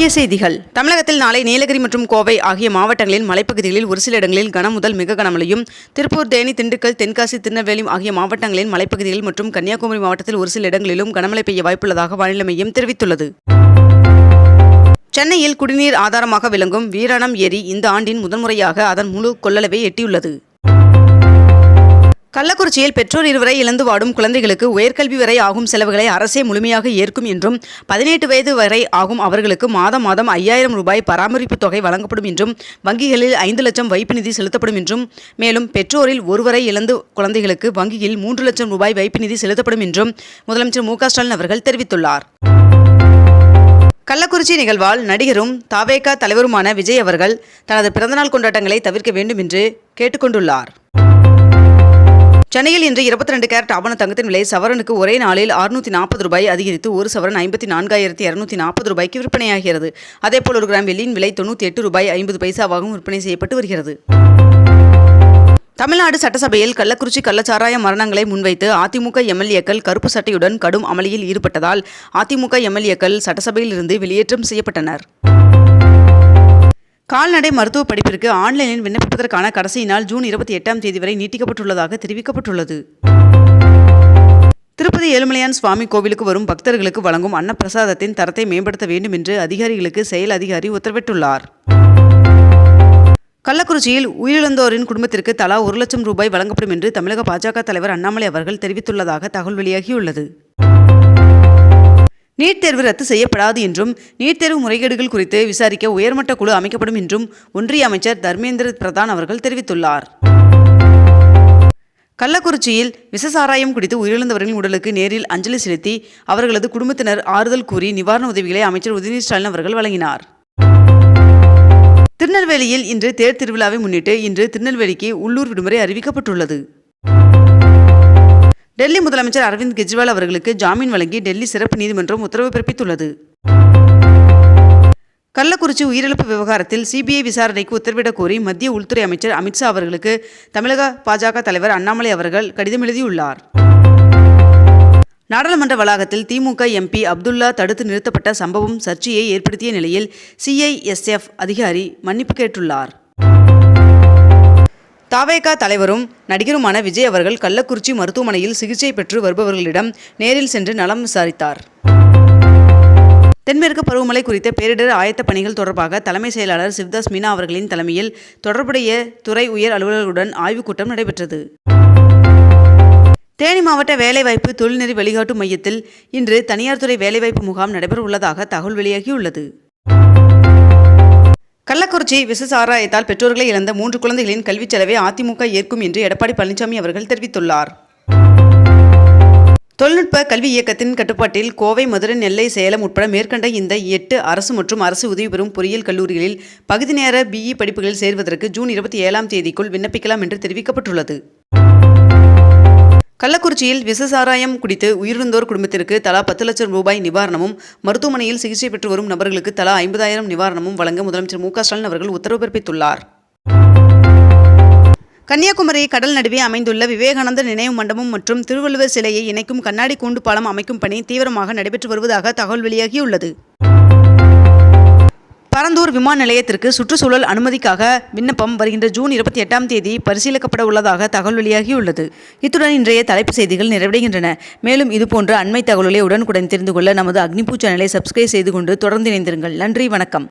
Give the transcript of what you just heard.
முக்கிய செய்திகள். தமிழகத்தில் நாளை நீலகிரி மற்றும் கோவை ஆகிய மாவட்டங்களில் மலைப்பகுதிகளில் ஒரு சில இடங்களில் கனம் முதல் மிக கனமழையும் திருப்பூர் தேனி திண்டுக்கல் தென்காசி திருநெல்வேலி ஆகிய மாவட்டங்களின் மலைப்பகுதிகள் மற்றும் கன்னியாகுமரி மாவட்டத்தில் ஒரு சில இடங்களிலும் கனமழை பெய்ய வாய்ப்புள்ளதாக வானிலை மையம் தெரிவித்துள்ளது. சென்னையில் குடிநீர் ஆதாரமாக விளங்கும் வீராணம் ஏரி இந்த ஆண்டின் முதன்முறையாக அதன் முழு கொள்ளளவை எட்டியுள்ளது. கள்ளக்குறிச்சியில் பெற்றோர் இருவரை இழந்து வாடும் குழந்தைகளுக்கு உயர்கல்வி வரை ஆகும் செலவுகளை அரசே முழுமையாக ஏற்கும் என்றும் பதினெட்டு வயது வரை ஆகும் அவர்களுக்கு மாதம் மாதம் ஐயாயிரம் ரூபாய் பராமரிப்பு தொகை வழங்கப்படும் என்றும் வங்கிகளில் ஐந்து லட்சம் வைப்பு நிதி செலுத்தப்படும் என்றும் மேலும் பெற்றோரில் ஒருவரை இழந்து குழந்தைகளுக்கு வங்கியில் மூன்று லட்சம் ரூபாய் வைப்பு நிதி செலுத்தப்படும் என்றும் முதலமைச்சர் மு ஸ்டாலின் அவர்கள் தெரிவித்துள்ளார். கள்ளக்குறிச்சி நிகழ்வால் நடிகரும் தாவேகா தலைவருமான விஜய் அவர்கள் தனது பிறந்தநாள் கொண்டாட்டங்களை தவிர்க்க வேண்டும் என்று கேட்டுக்கொண்டுள்ளார். சென்னையில் இன்று இருபத்தி ரெண்டு கேரட் ஆவண தங்கத்தின் விலை சவரனுக்கு ஒரே நாளில் அறுநூத்தி நாற்பது ரூபாய் அதிகரித்து ஒரு சவரன் ஐம்பத்தி நான்காயிரத்தி இருநூத்தி நாற்பது ரூபாய்க்கு விற்பனையாகிறது. அதேபோல் ஒரு கிராம் வெள்ளியின் விலை தொண்ணூற்றி எட்டு ரூபாய் ஐம்பது பைசாவாகவும் விற்பனை செய்யப்பட்டு வருகிறது. தமிழ்நாடு சட்டசபையில் கள்ளக்குறிச்சி கள்ளச்சாராய மரணங்களை முன்வைத்து அதிமுக எம்எல்ஏக்கள் கருப்பு சட்டையுடன் கடும் அமளியில் ஈடுபட்டதால் அதிமுக எம்எல்ஏக்கள் சட்டசபையில் இருந்து வெளியேற்றம் செய்யப்பட்டனர். கால்நடை மருத்துவ படிப்பிற்கு ஆன்லைனில் விண்ணப்பிப்பதற்கான கடைசி நாள் ஜூன் இருபத்தி எட்டாம் தேதி வரை நீட்டிக்கப்பட்டுள்ளதாக தெரிவிக்கப்பட்டுள்ளது. திருப்பதி ஏழுமலையான் சுவாமி கோவிலுக்கு வரும் பக்தர்களுக்கு வழங்கும் அன்னப்பிரசாதத்தின் தரத்தை மேம்படுத்த வேண்டும் என்று அதிகாரிகளுக்கு செயல் அதிகாரி உத்தரவிட்டுள்ளார். கள்ளக்குறிச்சியில் உயிரிழந்தோரின் குடும்பத்திற்கு தலா ஒரு லட்சம் ரூபாய் வழங்கப்படும் என்று தமிழக பாஜக தலைவர் அண்ணாமலை அவர்கள் தெரிவித்துள்ளதாக தகவல் வெளியாகியுள்ளது. நீட் தேர்வு ரத்து செய்யப்படாது என்றும் நீட் தேர்வு முறைகேடுகள் குறித்து விசாரிக்க உயர்மட்ட குழு அமைக்கப்படும் என்றும் ஒன்றிய அமைச்சர் தர்மேந்திர பிரதான் அவர்கள் தெரிவித்துள்ளார். கள்ளக்குறிச்சியில் விசசாராயம் குடித்து உயிரிழந்தவர்களின் உடலுக்கு நேரில் அஞ்சலி செலுத்தி அவர்களது குடும்பத்தினர் ஆறுதல் கூறி நிவாரண உதவிகளை அமைச்சர் உதயநிதி ஸ்டாலின் அவர்கள் வழங்கினார். திருநெல்வேலியில் இன்று தேர் திருவிழாவை முன்னிட்டு இன்று திருநெல்வேலிக்கு உள்ளூர் விடுமுறை அறிவிக்கப்பட்டுள்ளது. டெல்லி முதலமைச்சர் அரவிந்த் கெஜ்ரிவால் அவர்களுக்கு ஜாமீன் வழங்கி டெல்லி சிறப்பு நீதிமன்றம் உத்தரவு பிறப்பித்துள்ளது. கள்ளக்குறிச்சி உயிரிழப்பு விவகாரத்தில் சிபிஐ விசாரணைக்கு உத்தரவிடக் கோரி மத்திய உள்துறை அமைச்சர் அமித்ஷா அவர்களுக்கு தமிழக பாஜக தலைவர் அண்ணாமலை அவர்கள் கடிதம் எழுதியுள்ளார். நாடாளுமன்ற வளாகத்தில் திமுக எம்பி அப்துல்லா தடுத்து நிறுத்தப்பட்ட சம்பவம் சர்ச்சையை ஏற்படுத்திய நிலையில் சிஐஎஸ்எஃப் அதிகாரி மன்னிப்பு கேட்டுள்ளார். தாவேகா தலைவரும் நடிகருமான விஜய் அவர்கள் கள்ளக்குறிச்சி மருத்துவமனையில் சிகிச்சை பெற்று வருபவர்களிடம் நேரில் சென்று நலம் விசாரித்தார். தென்மேற்கு பருவமழை குறித்த பேரிடர் ஆயத்த பணிகள் தொடர்பாக தலைமை செயலாளர் சிவ்தாஸ் மீனா அவர்களின் தலைமையில் தொடர்புடைய துறை உயர் அலுவலர்களுடன் ஆய்வுக் கூட்டம் நடைபெற்றது. தேனி மாவட்ட வேலைவாய்ப்பு தொழில்நெறி வழிகாட்டு மையத்தில் இன்று தனியார் துறை வேலைவாய்ப்பு முகாம் நடைபெற உள்ளதாக தகவல் வெளியாகியுள்ளது. கள்ளக்குறிச்சி விசசாராயத்தால் பெற்றோர்களை இழந்த மூன்று குழந்தைகளின் கல்விச் செலவை அதிமுக ஏற்கும் என்று எடப்பாடி பழனிசாமி அவர்கள் தெரிவித்துள்ளார். தொழில்நுட்ப கல்வி இயக்கத்தின் கட்டுப்பாட்டில் கோவை மதுரை நெல்லை சேலம் உட்பட மேற்கண்ட இந்த எட்டு அரசு மற்றும் அரசு உதவி பெறும் பொறியியல் கல்லூரிகளில் பகுதி நேர பிஇ படிப்புகளில் சேர்வதற்கு ஜூன் இருபத்தி ஏழாம் தேதிக்குள் விண்ணப்பிக்கலாம் என்று தெரிவிக்கப்பட்டுள்ளது. கள்ளக்குறிச்சியில் விசசாராயம் குடித்து உயிரிழந்தோர் குடும்பத்திற்கு தலா பத்து லட்சம் ரூபாய் நிவாரணமும் மருத்துவமனையில் சிகிச்சை பெற்று வரும் நபர்களுக்கு தலா ஐம்பதாயிரம் நிவாரணமும் வழங்க முதலமைச்சர் மு ஸ்டாலின் அவர்கள் உத்தரவு பிறப்பித்துள்ளார். கன்னியாகுமரி கடல் நடுவே அமைந்துள்ள விவேகானந்தர் நினைவு மண்டபம் மற்றும் திருவள்ளுவர் சிலையை இணைக்கும் கண்ணாடி கூண்டு பாலம் அமைக்கும் பணி தீவிரமாக நடைபெற்று வருவதாக தகவல் வெளியாகியுள்ளது. பரந்தூர் விமான நிலையத்திற்கு சுற்றுச்சூழல் அனுமதிக்காக விண்ணப்பம் வருகின்ற ஜூன் இருபத்தி எட்டாம் தேதி பரிசீலிக்கப்பட உள்ளதாக தகவல் வெளியாகியுள்ளது. இத்துடன் இன்றைய தலைப்பு செய்திகள் நிறைவடைகின்றன. மேலும் இதுபோன்ற அண்மை தகவல்களை உடனுக்குடன் தெரிந்து கொள்ள நமது அக்னிபூ சேனலை சப்ஸ்கிரைப் செய்து கொண்டு தொடர்ந்து இணைந்திருங்கள். நன்றி வணக்கம்.